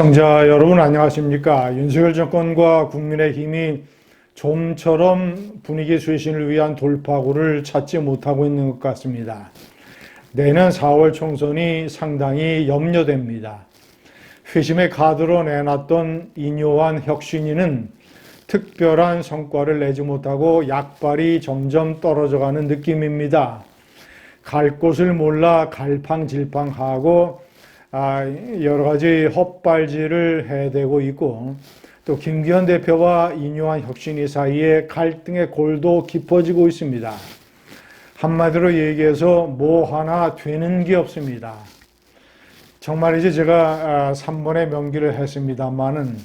시청자 여러분 안녕하십니까? 윤석열 정권과 국민의힘이 좀처럼 분위기 쇄신을 위한 돌파구를 찾지 못하고 있는 것 같습니다. 내년 4월 총선이 상당히 염려됩니다. 회심의 카드로 내놨던 인요한 혁신위는 특별한 성과를 내지 못하고 약발이 점점 떨어져가는 느낌입니다. 갈 곳을 몰라 갈팡질팡하고 아, 여러 가지 헛발질을 해대고 있고 또 김기현 대표와 인요한 혁신위 사이에 갈등의 골도 깊어지고 있습니다. 한마디로 얘기해서 뭐 하나 되는 게 없습니다. 정말이지 제가 3번의 명기를 했습니다만은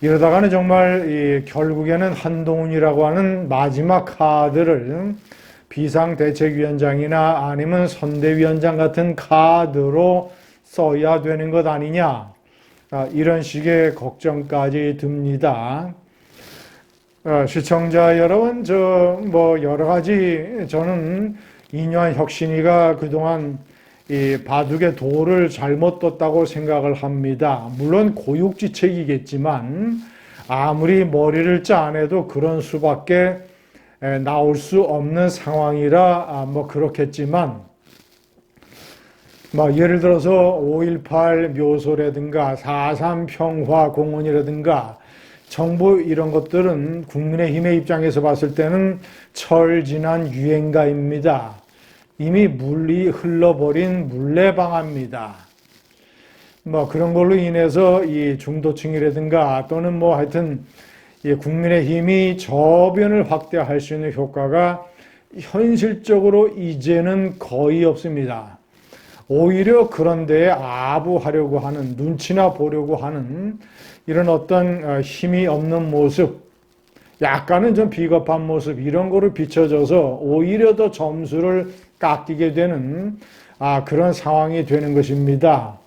이러다가는 정말 이 결국에는 한동훈이라고 하는 마지막 카드를 비상대책위원장이나 아니면 선대위원장 같은 카드로 써야 되는 것 아니냐. 아, 이런 식의 걱정까지 듭니다. 아, 시청자 여러분, 저 뭐 여러 가지 저는 인유한 혁신이가 그동안 이 바둑의 도를 잘못 뒀다고 생각을 합니다. 물론 고육지책이겠지만 아무리 머리를 짜내도 그런 수밖에 나올 수 없는 상황이라 아, 뭐 그렇겠지만 막 예를 들어서 5.18 묘소라든가 4.3 평화 공원이라든가 정부 이런 것들은 국민의힘의 입장에서 봤을 때는 철 지난 유행가입니다. 이미 물리 흘러버린 물레방아입니다. 뭐 그런 걸로 인해서 이 중도층이라든가 또는 뭐 하여튼 국민의힘이 저변을 확대할 수 있는 효과가 현실적으로 이제는 거의 없습니다. 오히려 그런 데에 아부하려고 하는 눈치나 보려고 하는 이런 어떤 어, 힘이 없는 모습 약간은 좀 비겁한 모습 이런 거를 비춰져서 오히려 더 점수를 깎이게 되는 아, 그런 상황이 되는 것입니다.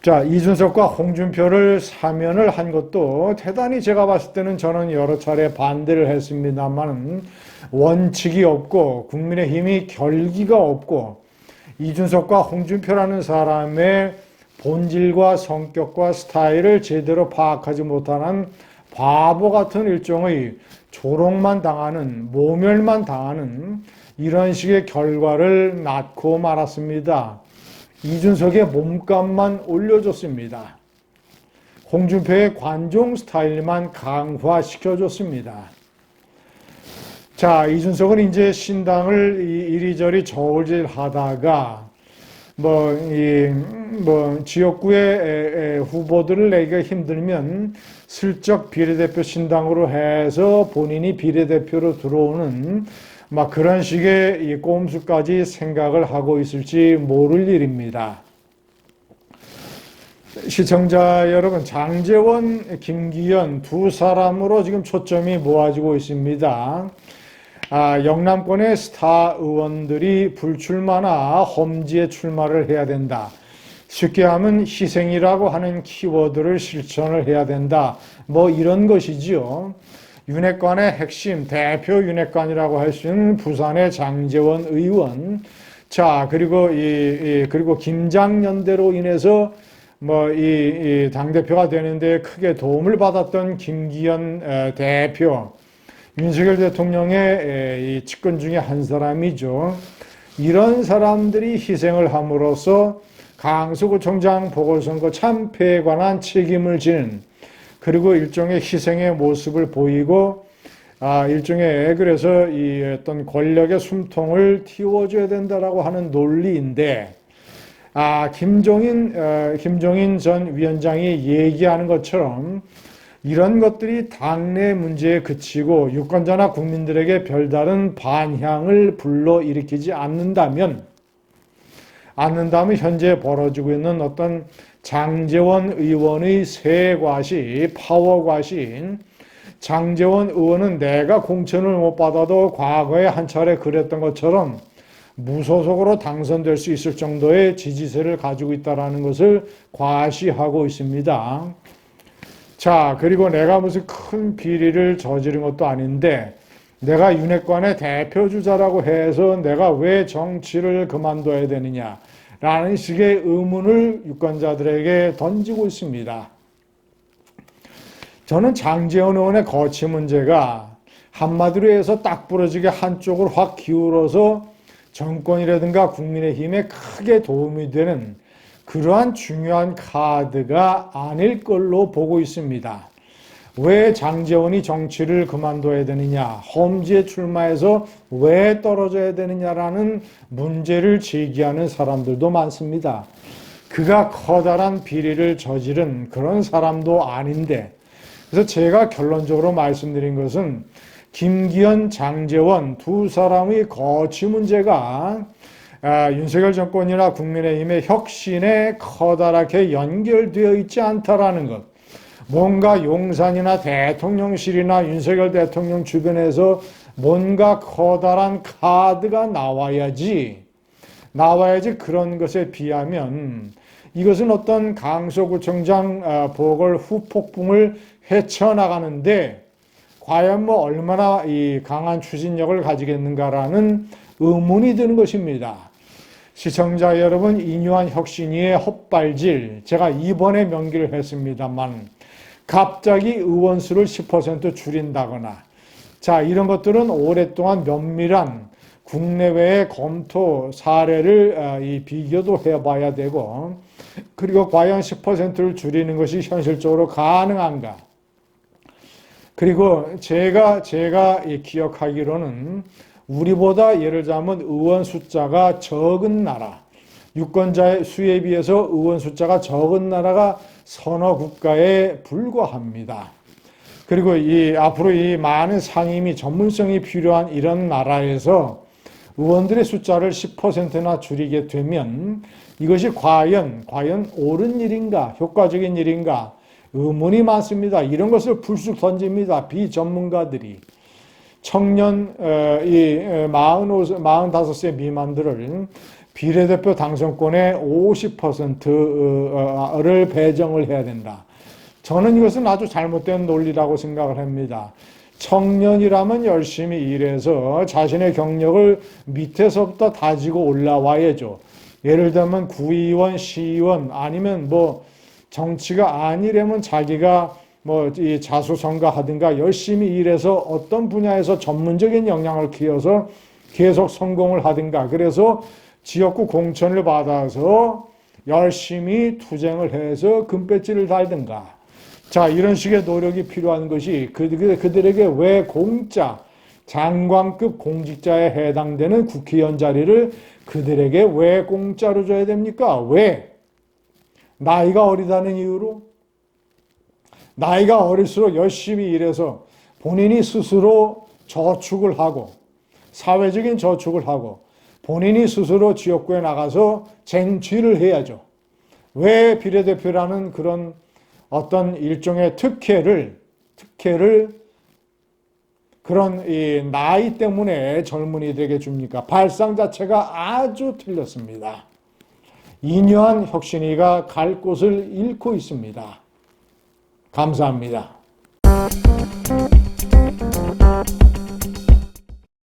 자, 이준석과 홍준표를 사면을 한 것도 대단히 제가 봤을 때는 저는 여러 차례 반대를 했습니다만 원칙이 없고 국민의 힘이 결기가 없고 이준석과 홍준표라는 사람의 본질과 성격과 스타일을 제대로 파악하지 못하는 바보 같은 일종의 조롱만 당하는, 모멸만 당하는 이런 식의 결과를 낳고 말았습니다. 이준석의 몸값만 올려줬습니다. 홍준표의 관종 스타일만 강화시켜줬습니다. 자, 이준석은 이제 신당을 이리저리 저울질 하다가 뭐, 이, 뭐, 지역구의 후보들을 내기가 힘들면 슬쩍 비례대표 신당으로 해서 본인이 비례대표로 들어오는 막 그런 식의 이 꼼수까지 생각을 하고 있을지 모를 일입니다. 시청자 여러분, 장재원, 김기현 두 사람으로 지금 초점이 모아지고 있습니다. 아, 영남권의 스타 의원들이 불출마나 험지에 출마를 해야 된다. 쉽게 하면 희생이라고 하는 키워드를 실천을 해야 된다. 뭐 이런 것이지요. 윤핵관의 핵심 대표 윤핵관이라고 할 수 있는 부산의 장재원 의원. 자 그리고 이, 이 그리고 김장연대로 인해서 뭐이 당 대표가 되는데 크게 도움을 받았던 김기현 대표. 윤석열 대통령의 이 측근 중에 한 사람이죠. 이런 사람들이 희생을 함으로써 강서구청장 보궐선거 참패에 관한 책임을 지는 그리고 일종의 희생의 모습을 보이고 아, 일종의 그래서 이 어떤 권력의 숨통을 틔워줘야 된다라고 하는 논리인데 아, 김종인, 어, 김종인 전 위원장이 얘기하는 것처럼 이런 것들이 당내 문제에 그치고 유권자나 국민들에게 별다른 반향을 불러일으키지 않는다면 않는다면 현재 벌어지고 있는 어떤 장재원 의원의 세과시, 파워과시인 장재원 의원은 내가 공천을 못 받아도 과거에 한 차례 그랬던 것처럼 무소속으로 당선될 수 있을 정도의 지지세를 가지고 있다는 것을 과시하고 있습니다. 자, 그리고 내가 무슨 큰 비리를 저지른 것도 아닌데, 내가 윤핵관의 대표주자라고 해서 내가 왜 정치를 그만둬야 되느냐. 라는 식의 의문을 유권자들에게 던지고 있습니다. 저는 장재원 의원의 거취 문제가 한마디로 해서 딱 부러지게 한쪽으로 확 기울어서 정권이라든가 국민의힘에 크게 도움이 되는 그러한 중요한 카드가 아닐 걸로 보고 있습니다. 왜 장재원이 정치를 그만둬야 되느냐, 험지에 출마해서 왜 떨어져야 되느냐라는 문제를 제기하는 사람들도 많습니다. 그가 커다란 비리를 저지른 그런 사람도 아닌데, 그래서 제가 결론적으로 말씀드린 것은 김기현, 장재원 두 사람의 거취 문제가 아, 윤석열 정권이나 국민의힘의 혁신에 커다랗게 연결되어 있지 않다라는 것. 뭔가 용산이나 대통령실이나 윤석열 대통령 주변에서 뭔가 커다란 카드가 나와야지, 나와야지 그런 것에 비하면 이것은 어떤 강서구청장 아, 보궐 후폭풍을 헤쳐나가는데 과연 뭐 얼마나 이 강한 추진력을 가지겠는가라는 의문이 드는 것입니다. 시청자 여러분, 인유한 혁신위의 헛발질, 제가 이번에 명기를 했습니다만, 갑자기 의원수를 10% 줄인다거나, 자, 이런 것들은 오랫동안 면밀한 국내외의 검토 사례를 아, 이 비교도 해봐야 되고, 그리고 과연 10%를 줄이는 것이 현실적으로 가능한가? 그리고 제가 제가 기억하기로는 우리보다 예를 들자면 의원 숫자가 적은 나라, 유권자의 수에 비해서 의원 숫자가 적은 나라가 서너 국가에 불과합니다. 그리고 이 앞으로 이 많은 상임위 전문성이 필요한 이런 나라에서 의원들의 숫자를 10%나 줄이게 되면 이것이 과연 과연 옳은 일인가 효과적인 일인가 의문이 많습니다. 이런 것을 불쑥 던집니다. 비전문가들이. 청년, 어, 이 45, 45세 미만들을 비례대표 당선권의 50%를 배정을 해야 된다. 저는 이것은 아주 잘못된 논리라고 생각을 합니다. 청년이라면 열심히 일해서 자신의 경력을 밑에서부터 다지고 올라와야죠. 예를 들면 구의원, 시의원 아니면 뭐 정치가 아니려면 자기가 뭐 이 자수성가 하든가 열심히 일해서 어떤 분야에서 전문적인 역량을 키워서 계속 성공을 하든가 그래서 지역구 공천을 받아서 열심히 투쟁을 해서 금배지를 달든가 자 이런 식의 노력이 필요한 것이 그들에게 왜 공짜 장관급 공직자에 해당되는 국회의원 자리를 그들에게 왜 공짜로 줘야 됩니까? 왜? 나이가 어리다는 이유로 나이가 어릴수록 열심히 일해서 본인이 스스로 저축을 하고 사회적인 저축을 하고 본인이 스스로 지역구에 나가서 쟁취를 해야죠. 왜 비례대표라는 그런 어떤 일종의 특혜를 특혜를 그런 이 나이 때문에 젊은이들에게 줍니까? 발상 자체가 아주 틀렸습니다. 인유한 혁신이가 갈 곳을 잃고 있습니다. 감사합니다.